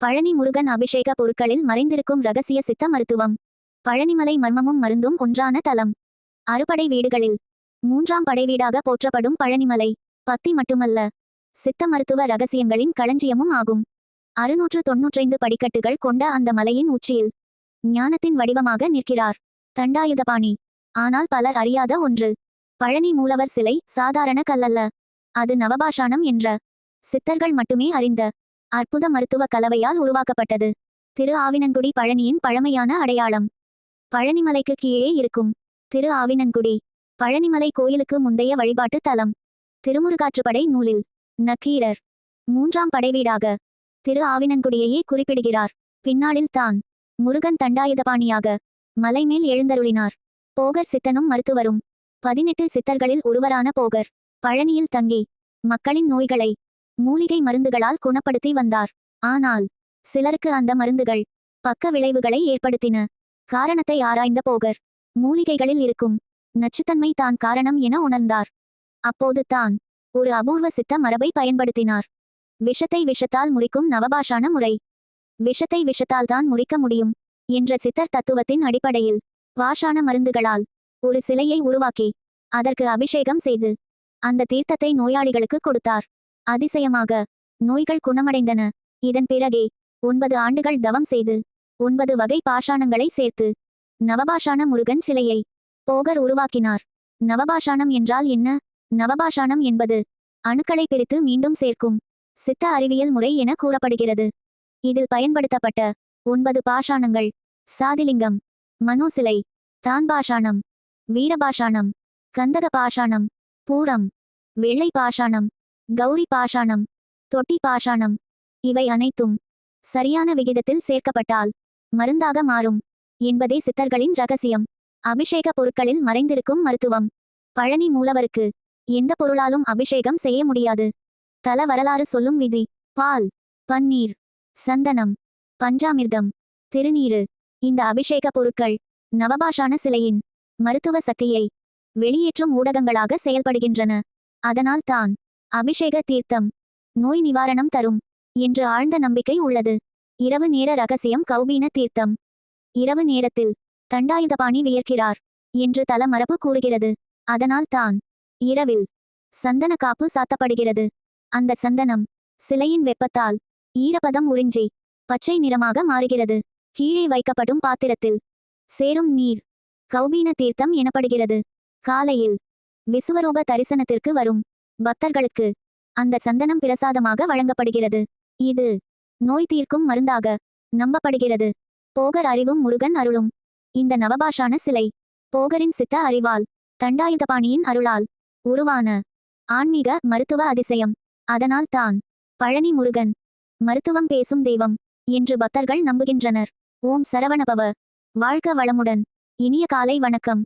பழனி முருகன் அபிஷேக பொருட்களில் மறைந்திருக்கும் ரகசிய சித்த மருத்துவம். பழனிமலை மர்மமும் மருந்தும் ஒன்றான தலம். அறுபடை வீடுகளில். மூன்றாம் படைவீடாக போற்றப்படும் பழனிமலை. பக்தி மட்டுமல்ல. சித்த மருத்துவ ரகசியங்களின் களஞ்சியமும் ஆகும். அறுநூற்று தொன்னூற்றைந்து படிக்கட்டுகள் கொண்ட அந்த மலையின் உச்சியில். ஞானத்தின் வடிவமாக நிற்கிறார். தண்டாயுதபாணி. ஆனால் பலர் அறியாத ஒன்று. பழனி மூலவர் சிலை சாதாரண கல்லல்ல. அது நவபாஷானம் என்ற. சித்தர்கள் மட்டுமே அறிந்த. அற்புத மருத்துவ கலவையால் உருவாக்கப்பட்டது. திரு ஆவினன்குடி பழனியின் பழமையான அடையாளம். பழனிமலைக்கு கீழே இருக்கும். திரு ஆவினன்குடி. பழனிமலை கோயிலுக்கு முந்தைய வழிபாட்டு தலம். திருமுருகாற்றுப்படை நூலில். நக்கீரர். மூன்றாம் படைவீடாக. திரு ஆவினன்குடியையே குறிப்பிடுகிறார். பின்னாளில் தான். முருகன் தண்டாயுதபாணியாக. மலைமேல் எழுந்தருளினார். போகர் சித்தனும் மருத்துவரும். பதினெட்டு சித்தர்களில் ஒருவரான போகர். பழனியில் தங்கி. மக்களின் நோய்களை. மூலிகை மருந்துகளால் குணப்படுத்தி வந்தார். ஆனால் சிலருக்கு அந்த மருந்துகள் பக்க விளைவுகளை ஏற்படுத்தின. காரணத்தை ஆராய்ந்த போகர் மூலிகைகளில் இருக்கும் நச்சுத்தன்மை தான் காரணம் என உணர்ந்தார். அப்போது தான் ஒரு அபூர்வ சித்த மரபை பயன்படுத்தினார். விஷத்தை விஷத்தால் முறிக்கும் நவபாஷான முறை. விஷத்தை விஷத்தால் தான் முறிக்க முடியும் என்ற சித்தர் தத்துவத்தின் அடிப்படையில் வாஷான மருந்துகளால் ஒரு சிலையை உருவாக்கி அதற்கு அபிஷேகம் செய்து அந்த தீர்த்தத்தை நோயாளிகளுக்கு கொடுத்தார். அதிசயமாக. நோய்கள் குணமடைந்தன. இதன் பிறகே ஒன்பது ஆண்டுகள் தவம் செய்து ஒன்பது வகை பாஷாணங்களை சேர்த்து. நவபாஷான முருகன் சிலையை போகர் உருவாக்கினார். நவபாஷாணம் என்றால் என்ன? நவபாஷாணம் என்பது அணுக்களை பிரித்து மீண்டும் சேர்க்கும் சித்த அறிவியல் முறை என கூறப்படுகிறது. இதில் பயன்படுத்தப்பட்ட ஒன்பது பாஷாணங்கள் சாதிலிங்கம் மனோசிலை தான்பாஷாணம் வீரபாஷாணம் கந்தக பாஷாணம் பூரம் வெள்ளை பாஷாணம் கௌரி பாஷாணம் தொட்டி பாஷாணம். இவை அனைத்தும் சரியான விகிதத்தில் சேர்க்கப்பட்டால் மருந்தாக மாறும் என்பதே சித்தர்களின் ரகசியம். அபிஷேக பொருட்களில் மறைந்திருக்கும் மருத்துவம். பழனி மூலவருக்கு எந்த பொருளாலும் அபிஷேகம் செய்ய முடியாது. தல வரலாறு சொல்லும் விதி பால் பன்னீர் சந்தனம் பஞ்சாமிர்தம் திருநீரு இந்த அபிஷேக பொருட்கள் நவபாஷான சிலையின் மருத்துவ சக்தியை வெளியேற்றும் ஊடகங்களாக செயல்படுகின்றன. அதனால் தான் அபிஷேக தீர்த்தம் நோய் நிவாரணம் தரும் என்று ஆழ்ந்த நம்பிக்கை உள்ளது. இரவு நேர ரகசியம் கௌபீன தீர்த்தம். இரவு நேரத்தில் தண்டாயுதபாணி வியர்க்கிறார் என்று தல மரபு கூறுகிறது. அதனால் தான் இரவில் சந்தன காப்பு சாத்தப்படுகிறது. அந்த சந்தனம் சிலையின் வெப்பத்தால் ஈரப்பதம் உறிஞ்சி பச்சை நிறமாக மாறுகிறது. கீழே வைக்கப்படும் பாத்திரத்தில் சேரும் நீர் கௌபீன தீர்த்தம் எனப்படுகிறது. காலையில் விசுவரூப தரிசனத்திற்கு வரும். பக்தர்களுக்கு அந்த சந்தனம் பிரசாதமாக வழங்கப்படுகிறது. இது நோய் தீர்க்கும் மருந்தாக நம்பப்படுகிறது. போகர் அறிவும் முருகன் அருளும். இந்த நவபாஷான சிலை போகரின் சித்த அறிவால் தண்டாயுதபாணியின் அருளால் உருவான ஆன்மீக மருத்துவ அதிசயம். அதனால் தான் பழனி முருகன் மருத்துவம் பேசும் தெய்வம் என்று பக்தர்கள் நம்புகின்றனர். ஓம் சரவணபவ. வாழ்க வளமுடன். இனிய காலை வணக்கம்.